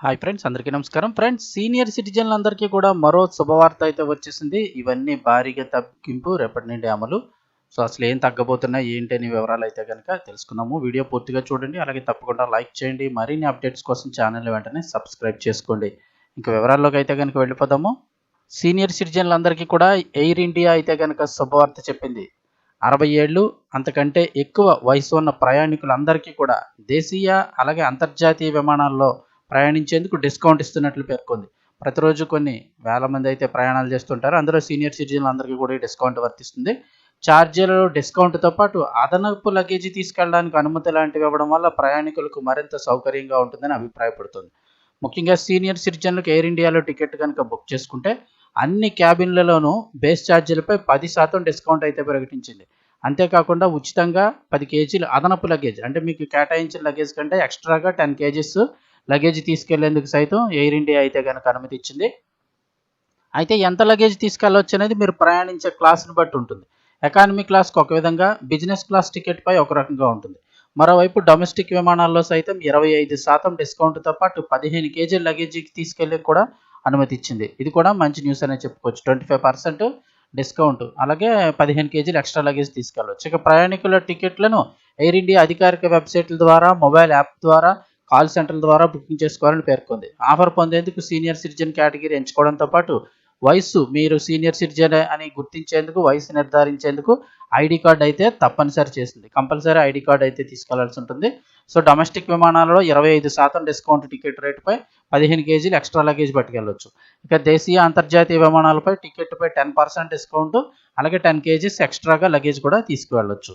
Hi friends అందరికీ నమస్కారం. Friends senior సిటిజన్లందరికీ కూడా మరో శుభవార్త అయితే వచ్చేసింది. ఇవన్నీ భారీగా తగ్గింపు రేపటి నుండి అమలు. సో అసలు ఏం తగ్గబోతున్నాయి ఏంటి అనే వివరాలు అయితే కనుక తెలుసుకుందాము. వీడియో పూర్తిగా చూడండి అలాగే తప్పకుండా లైక్ చేయండి. మరిన్ని అప్డేట్స్ కోసం ఛానల్ వెంటనే సబ్స్క్రైబ్ చేసుకోండి. ఇంకా వివరాల్లోకి అయితే కనుక వెళ్ళిపోదాము. సీనియర్ సిటిజన్లందరికీ కూడా ఎయిర్ ఇండియా అయితే కనుక శుభవార్త చెప్పింది. అరవై ఏళ్ళు అంతకంటే ఎక్కువ వయసు ఉన్న ప్రయాణికులందరికీ కూడా దేశీయ అలాగే అంతర్జాతీయ విమానాల్లో ప్రయాణించేందుకు డిస్కౌంట్ ఇస్తున్నట్లు పేర్కొంది. ప్రతిరోజు కొన్ని వేల మంది అయితే ప్రయాణాలు చేస్తుంటారు. అందులో సీనియర్ సిటిజన్లు అందరికీ కూడా డిస్కౌంట్ వర్తిస్తుంది. ఛార్జీలలో డిస్కౌంట్తో పాటు అదనపు లగేజీ తీసుకెళ్ళడానికి అనుమతి లాంటివి ఇవ్వడం వల్ల ప్రయాణికులకు మరింత సౌకర్యంగా ఉంటుందని అభిప్రాయపడుతుంది. ముఖ్యంగా సీనియర్ సిటిజన్లకు ఎయిర్ ఇండియాలో టికెట్ కనుక బుక్ చేసుకుంటే అన్ని క్యాబిన్లలోనూ బేస్ ఛార్జీలపై పది శాతం డిస్కౌంట్ అయితే ప్రకటించింది. అంతేకాకుండా ఉచితంగా పది కేజీలు అదనపు లగేజ్ అంటే మీకు కేటాయించిన లగేజ్ కంటే ఎక్స్ట్రాగా టెన్ కేజీస్ లగేజ్ తీసుకెళ్ళేందుకు సైతం ఎయిర్ ఇండియా అయితే కనుక అనుమతి ఇచ్చింది. అయితే ఎంత లగేజ్ తీసుకెళ్ళవచ్చు అనేది మీరు ప్రయాణించే క్లాస్ని బట్టి ఉంటుంది. ఎకానమీ క్లాస్కి ఒక విధంగా బిజినెస్ క్లాస్ టికెట్ పై ఒక రకంగా ఉంటుంది. మరోవైపు డొమెస్టిక్ విమానాల్లో సైతం ఇరవై ఐదు శాతం డిస్కౌంట్తో పాటు పదిహేను కేజీ లగేజీకి తీసుకెళ్ళి కూడా అనుమతి ఇచ్చింది. ఇది కూడా మంచి న్యూస్ అనే చెప్పుకోవచ్చు. ట్వంటీ ఫైవ్ పర్సెంట్ డిస్కౌంట్ అలాగే పదిహేను కేజీలు ఎక్స్ట్రా లగేజ్ తీసుకెళ్ళవచ్చు ఇక ప్రయాణికుల టికెట్లను ఎయిర్ ఇండియా అధికారిక వెబ్సైట్ల ద్వారా మొబైల్ యాప్ ద్వారా కాల్ సెంటర్ల ద్వారా బుకింగ్ చేసుకోవాలని పేర్కొంది. ఆఫర్ పొందేందుకు సీనియర్ సిటిజన్ కేటగిరీ ఎంచుకోవడంతో పాటు వయసు మీరు సీనియర్ సిటిజన్ అని గుర్తించేందుకు వయసు నిర్ధారించేందుకు ఐడి కార్డ్ అయితే తప్పనిసరి చేసింది కంపల్సరీ ఐడి కార్డ్ అయితే తీసుకెళ్ళాల్సి ఉంటుంది. సో డొమెస్టిక్ విమానాలలో ఇరవై ఐదు శాతం డిస్కౌంట్ టికెట్ రేటుపై పదిహేను కేజీలు ఎక్స్ట్రా లగేజ్ పట్టుకెళ్ళొచ్చు. ఇక దేశీయ అంతర్జాతీయ విమానాలపై టికెట్పై టెన్ పర్సెంట్ డిస్కౌంట్ అలాగే టెన్ కేజీస్ ఎక్స్ట్రాగా లగేజ్ కూడా తీసుకువెళ్ళొచ్చు.